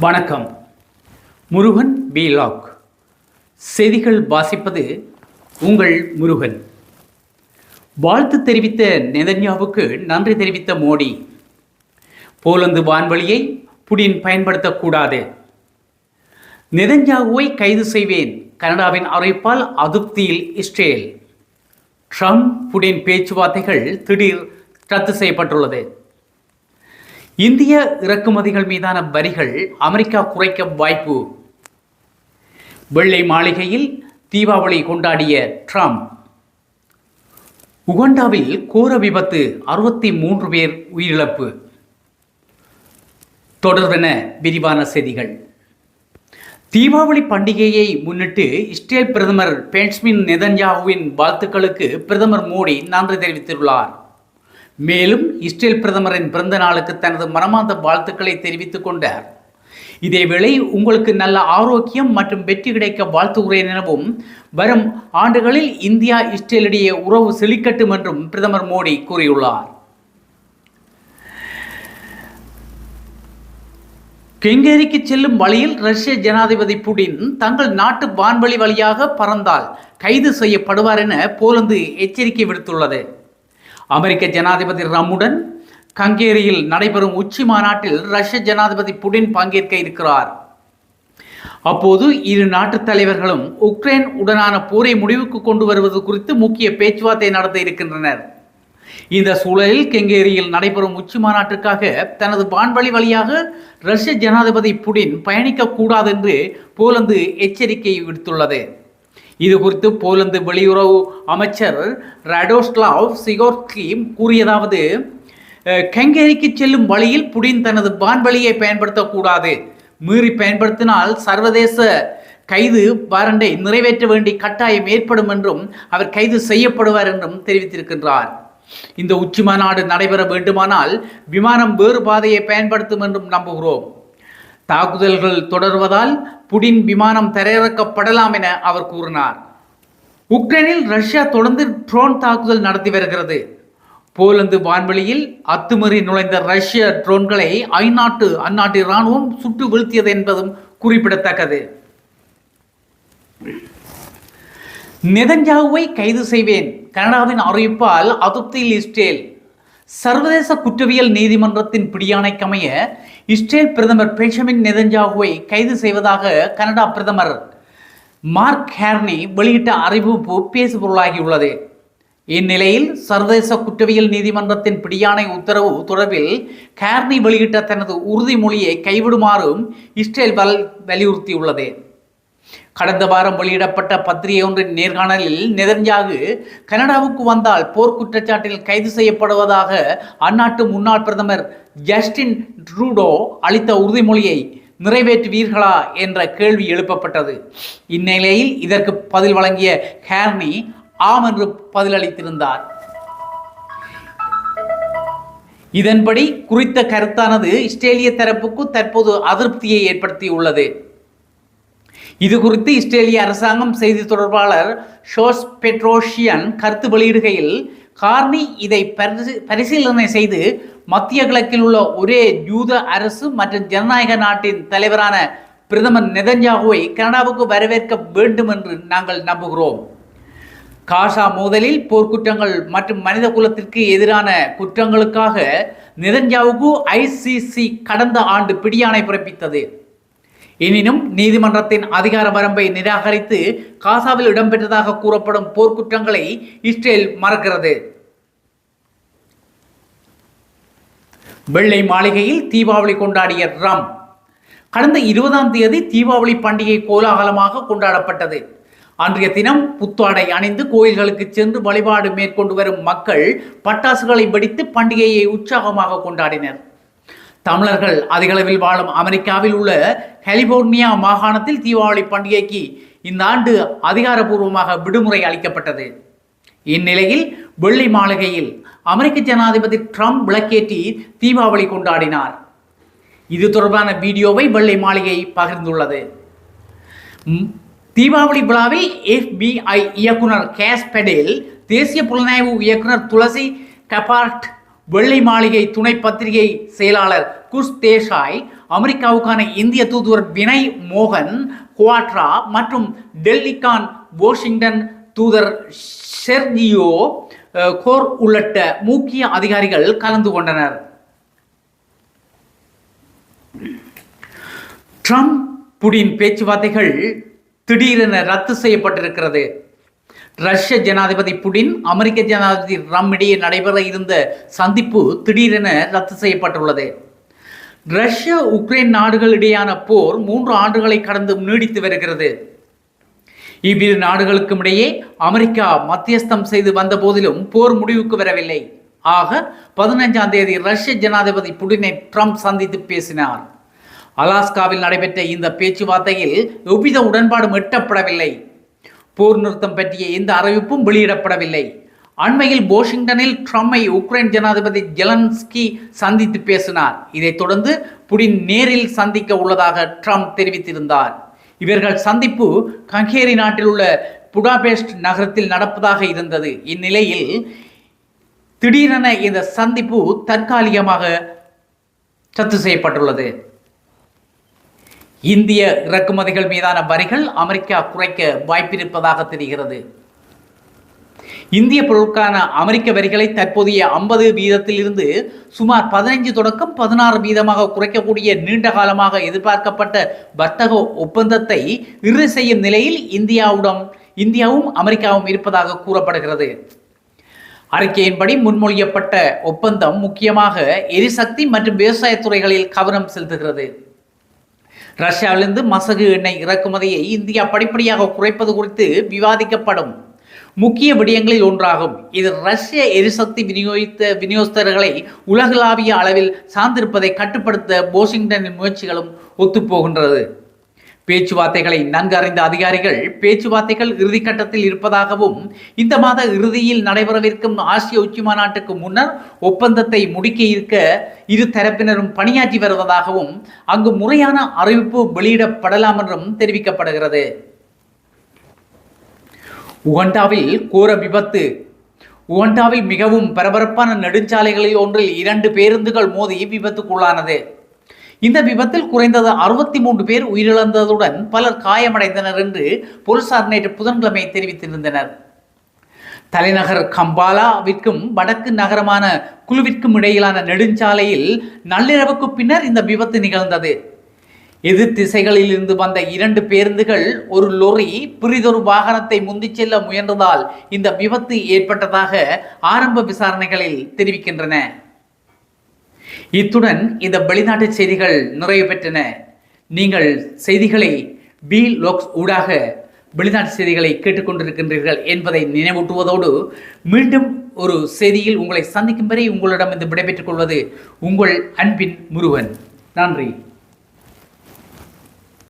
வணக்கம். Murugan B lock செய்திகள் வாசிப்பது உங்கள் முருகன். வாழ்த்து தெரிவித்த நெதன்யாவுக்கு நன்றி தெரிவித்த மோடி. போலந்து வான்வழியை புடின் பயன்படுத்தக்கூடாது. நெதன்யாகுவை கைது செய்வேன். கனடாவின் அறிவிப்பால் அதிருப்தியில் இஸ்ரேல். ட்ரம்ப் புடின் பேச்சுவார்த்தைகள் திடீர் ரத்து செய்யப்பட்டுள்ளது. இந்திய இறக்குமதிகள் மீதான வரிகள் அமெரிக்கா குறைக்க வாய்ப்பு. வெள்ளை மாளிகையில் தீபாவளி கொண்டாடிய ட்ரம்ப். உகண்டாவில் கோர விபத்து அறுபத்தி மூன்று பேர் உயிரிழப்பு. தொடர்வென விரிவான செய்திகள். தீபாவளி பண்டிகையை முன்னிட்டு இஸ்ரேல் பிரதமர் பென்ஸ்மின் நெதன்யாகுவின் வாழ்த்துக்களுக்கு பிரதமர் மோடி நன்றி தெரிவித்துள்ளார். மேலும் இஸ்ரேல் பிரதமரின் பிறந்த நாளுக்கு தனது மனமார்ந்த வாழ்த்துக்களை தெரிவித்துக் கொண்டார். இதேவேளை உங்களுக்கு நல்ல ஆரோக்கியம் மற்றும் வெற்றி கிடைக்க வாழ்த்துகிறேன் எனவும் வரும் ஆண்டுகளில் இந்தியா இஸ்ரேலிடையே உறவு செழிக்கட்டும் என்றும் பிரதமர் மோடி கூறியுள்ளார். கெங்கேரிக்கு செல்லும் வழியில் ரஷ்ய ஜனாதிபதி புடின் தங்கள் நாட்டு வான்வழி வழியாக பறந்தால் கைது செய்யப்படுவார் என போலந்து எச்சரிக்கை விடுத்துள்ளது. அமெரிக்க ஜனாதிபதி ரம்முடன் கங்கேரியில் நடைபெறும் உச்சி மாநாட்டில் ரஷ்ய ஜனாதிபதி புடின் பங்கேற்க இருக்கிறார். அப்போது இரு நாட்டு தலைவர்களும் உக்ரைன் உடனான போரை முடிவுக்கு கொண்டு வருவது குறித்து முக்கிய பேச்சுவார்த்தை நடத்த இருக்கின்றனர். இந்த சூழலில் கெங்கேரியில் நடைபெறும் உச்சி மாநாட்டுக்காக தனது வான்வழி வழியாக ரஷ்ய ஜனாதிபதி புடின் பயணிக்கக்கூடாது என்று போலந்து எச்சரிக்கை விடுத்துள்ளது. இது குறித்து போலந்து வெளியுறவு அமைச்சர் ரடோஸ்லாவ் சிகோர்ஸ்கி கூறியதாவது கெங்கேரிக்கு செல்லும் வழியில் புடின் தனது வான்வழியை பயன்படுத்தக்கூடாது. மீறி பயன்படுத்தினால் சர்வதேச கைது வாரண்டை நிறைவேற்ற வேண்டிய கட்டாயம் ஏற்படும் என்றும் அவர் கைது செய்யப்படுவார் என்றும் தெரிவித்திருக்கின்றார். இந்த உச்சி மாநாடு நடைபெற வேண்டுமானால் விமானம் வேறு பாதையை பயன்படுத்தும் என்றும் நம்புகிறோம். தாக்குதல்கள் தொடர்வதால் புடின் விமானம் தரையிறக்கப்படலாம் என அவர் கூறினார். உக்ரைனில் ரஷ்யா தொடர்ந்து ட்ரோன் தாக்குதல் நடத்தி வருகிறது. போலந்து வான்வெளியில் அத்துமீறி நுழைந்த ரஷ்ய ட்ரோன்களை ஐநாட்டு அந்நாட்டு இராணுவம் சுட்டு வீழ்த்தியது என்பதும் குறிப்பிடத்தக்கது. நெதஞ்சாவை கைது செய்வேன் கனடாவின் அறிவிப்பால் அதிருப்தியில் இஸ்ரேல் சர்வதேச குற்றவியல் நீதிமன்றத்தின் பிடியாணைக்கமைய இஸ்ரேல் பிரதமர் பெஞ்சமின் நெதன்ஜாகுவை கைது செய்வதாக கனடா பிரதமர் மார்க் ஹேர்னி வெளியிட்ட அறிவிப்பு பேசுபொருளாகியுள்ளது. இந்நிலையில் சர்வதேச குற்றவியல் நீதிமன்றத்தின் பிடியாணை உத்தரவு தொடர்பில் கேர்னி வெளியிட்ட தனது உறுதிமொழியை கைவிடுமாறும் இஸ்ரேல் வல் வலியுறுத்தியுள்ளது. கடந்த வாரம் வெளியிடப்பட்ட பத்திரிகை ஒன்றின் நேர்காணலில் நெதன்யாகு கனடாவுக்கு வந்தால் போர் குற்றச்சாட்டில் கைது செய்யப்படுவதாக அந்நாட்டு முன்னாள் பிரதமர் ஜஸ்டின் ட்ரூடோ அளித்த உறுதிமொழியை நிறைவேற்றுவீர்களா என்ற கேள்வி எழுப்பப்பட்டது. இந்நிலையில் இதற்கு பதில் வழங்கிய ஹேர்னி ஆம் என்று பதிலளித்திருந்தார். இதன்படி குறித்த கருத்தானது இஸ்ரேலிய தரப்புக்கு தற்போது அதிருப்தியை ஏற்படுத்தியுள்ளது. இது குறித்து இஸ்ரேலிய அரசாங்கம் செய்தி தொடர்பாளர் ஷோஸ் பெட்ரோஷியன் கருத்து வெளியிடுகையில் கார்னி இதை பரிசீலனை செய்து மத்திய கிழக்கில் உள்ள ஒரே யூத அரசு மற்றும் ஜனநாயக நாட்டின் தலைவரான பிரதமர் நெதன்யாகுவை கனடாவுக்கு வரவேற்க வேண்டும் என்று நாங்கள் நம்புகிறோம். காசா மோதலில் போர்க்குற்றங்கள் மற்றும் மனித குலத்திற்கு எதிரான குற்றங்களுக்காக நிதன்யாவுக்கு ஐசிசி கடந்த ஆண்டு பிடியாணை பிறப்பித்தது. எனினும் நீதிமன்றத்தின் அதிகார வரம்பை நிராகரித்து காசாவில் இடம்பெற்றதாக கூறப்படும் போர்க்குற்றங்களை இஸ்ரேல் மறக்கிறது. வெள்ளை மாளிகையில் தீபாவளி கொண்டாடிய ராம் கடந்த இருபதாம் தேதி தீபாவளி பண்டிகை கோலாகலமாக கொண்டாடப்பட்டது. அன்றைய தினம் புத்தாடை அணிந்து கோயில்களுக்கு சென்று வழிபாடு மேற்கொண்டு வரும் மக்கள் பட்டாசுகளை வெடித்து பண்டிகையை உற்சாகமாக கொண்டாடினர். தமிழர்கள் அதிகளவில் வாழும் அமெரிக்காவில் உள்ள கலிபோர்னியா மாகாணத்தில் தீபாவளி பண்டிகைக்கு இந்த ஆண்டு அதிகாரப்பூர்வமாக விடுமுறை அளிக்கப்பட்டது. இந்நிலையில் வெள்ளி மாளிகையில் அமெரிக்க ஜனாதிபதி ட்ரம்ப் விளக்கேற்றி தீபாவளி கொண்டாடினார். இது தொடர்பான வீடியோவை வெள்ளை மாளிகை பகிர்ந்துள்ளது. தீபாவளி விழாவில் எஃபிஐ இயக்குனர் கேஸ் பெடேல் தேசிய புலனாய்வு இயக்குனர் துளசி கபார்ட் வெள்ளை மாளிகை துணை பத்திரிகை செயலாளர் குஷ் தேசாய் அமெரிக்காவுக்கான இந்திய தூதுவர் வினய் மோகன் குவாட்ரா மற்றும் டெல்லிக்கான் வாஷிங்டன் தூதர் செர்ஜியோ கோர் உள்ளிட்ட முக்கிய அதிகாரிகள் கலந்து கொண்டனர். ட்ரம்ப் புடின் பேச்சுவார்த்தைகள் திடீரென ரத்து செய்யப்பட்டிருக்கிறது. ரஷ்ய ஜனாதிபதி புடின் அமெரிக்க ஜனாதிபதி ட்ரம்ப் இடையே நடைபெற இருந்த சந்திப்பு திடீரென ரத்து செய்யப்பட்டுள்ளது. ரஷ்யா உக்ரைன் நாடுகளிடையான போர் மூன்று ஆண்டுகளை கடந்து நீடித்து வருகிறது. இவ்விரு நாடுகளுக்கும் இடையே அமெரிக்கா மத்தியஸ்தம் செய்து வந்த போதிலும் போர் முடிவுக்கு வரவில்லை. ஆக பதினைஞ்சாம் தேதி ரஷ்ய ஜனாதிபதி புடினை ட்ரம்ப் சந்தித்து பேசினார். அலாஸ்காவில் நடைபெற்ற இந்த பேச்சுவார்த்தையில் எவ்வித உடன்பாடும் எட்டப்படவில்லை. போர் நிறுத்தம் பற்றிய எந்த அறிவிப்பும் வெளியிடப்படவில்லை. அண்மையில் வாஷிங்டனில் ட்ரம்பை உக்ரைன் ஜனாதிபதி ஜெலன்ஸ்கி சந்தித்து பேசினார். இதைத் தொடர்ந்து புடின் நேரில் சந்திக்க உள்ளதாக ட்ரம்ப் தெரிவித்திருந்தார். இவர்கள் சந்திப்பு கங்கேரி நாட்டில் உள்ள புடாபேஸ்ட் நகரத்தில் நடப்பதாக இருந்தது. இந்நிலையில் திடீரென இந்த சந்திப்பு தற்காலிகமாக ரத்து செய்யப்பட்டுள்ளது. இந்திய இறக்குமதிகள் மீதான வரிகள் அமெரிக்கா குறைக்க வாய்ப்பிருப்பதாக தெரிகிறது. இந்திய பொருட்கான அமெரிக்க வரிகளை தற்போதைய ஐம்பது வீதத்திலிருந்து சுமார் பதினைஞ்சு தொடக்கம் பதினாறு வீதமாக குறைக்கக்கூடிய நீண்ட காலமாக எதிர்பார்க்கப்பட்ட வர்த்தக ஒப்பந்தத்தை இறுதி செய்யும் நிலையில் இந்தியாவுடன் இந்தியாவும் அமெரிக்காவும் இருப்பதாக கூறப்படுகிறது. அறிக்கையின்படி முன்மொழியப்பட்ட ஒப்பந்தம் முக்கியமாக எரிசக்தி மற்றும் விவசாய துறைகளில் கவனம் செலுத்துகிறது. ரஷ்யாவிலிருந்து மசகு எண்ணெய் இறக்குமதியை இந்தியா படிப்படியாக குறைப்பது குறித்து விவாதிக்கப்படும். முக்கிய விடயங்களில் ஒன்றாகும். இது ரஷ்ய எரிசக்தி விநியோகித்த விநியோகஸ்தர்களை உலகளாவிய அளவில் சார்ந்திருப்பதை கட்டுப்படுத்த வாஷிங்டனின் முயற்சிகளும் ஒத்துப்போகின்றது. பேச்சுவார்த்தைகளை நன்கு அறிந்த அதிகாரிகள் பேச்சுவார்த்தைகள் இறுதிக்கட்டத்தில் இருப்பதாகவும் இந்த மாத இறுதியில் நடைபெறவிருக்கும் ஆசிய உச்சி மாநாட்டுக்கு முன்னர் ஒப்பந்தத்தை முடிக்க இருக்க இரு தரப்பினரும் பணியாற்றி வருவதாகவும் அங்கு முறையான அறிவிப்பு வெளியிடப்படலாம் என்றும் தெரிவிக்கப்படுகிறது. உகண்டாவில் கோர விபத்து. உகண்டாவில் மிகவும் பரபரப்பான நெடுஞ்சாலைகளில் ஒன்றில் இரண்டு பேருந்துகள் மோதி விபத்துக்குள்ளானது. இந்த விபத்தில் குறைந்தது அறுபத்தி மூன்று பேர் உயிரிழந்ததுடன் பலர் காயமடைந்தனர் என்று போலீசார் நேற்று புதன்கிழமை தெரிவித்திருந்தனர். தலைநகர் கம்பாலாவிற்கும் வடக்கு நகரமான குழுவிற்கும் இடையிலான நெடுஞ்சாலையில் நள்ளிரவுக்கு பின்னர் இந்த விபத்து நிகழ்ந்தது. எதிர் திசைகளில் இருந்து வந்த இரண்டு பேருந்துகள் ஒரு லொரி பிரிதொரு வாகனத்தை முந்திச் செல்ல முயன்றதால் இந்த விபத்து ஏற்பட்டதாக ஆரம்ப விசாரணைகளில் தெரிவிக்கின்றன. இத்துடன் இந்த வெளிநாட்டு செய்திகள் நிறைவு பெற்றன. நீங்கள் செய்திகளை பி லோக்ஸ் ஊடாக வெளிநாட்டு செய்திகளை கேட்டுக்கொண்டிருக்கின்றீர்கள் என்பதை நினைவூட்டுவதோடு மீண்டும் ஒரு செய்தியில் உங்களை சந்திக்கும் வரை உங்களிடம் இந்த விடைபெற்றுக் கொள்வது உங்கள் அன்பின் முருகன். நன்றி.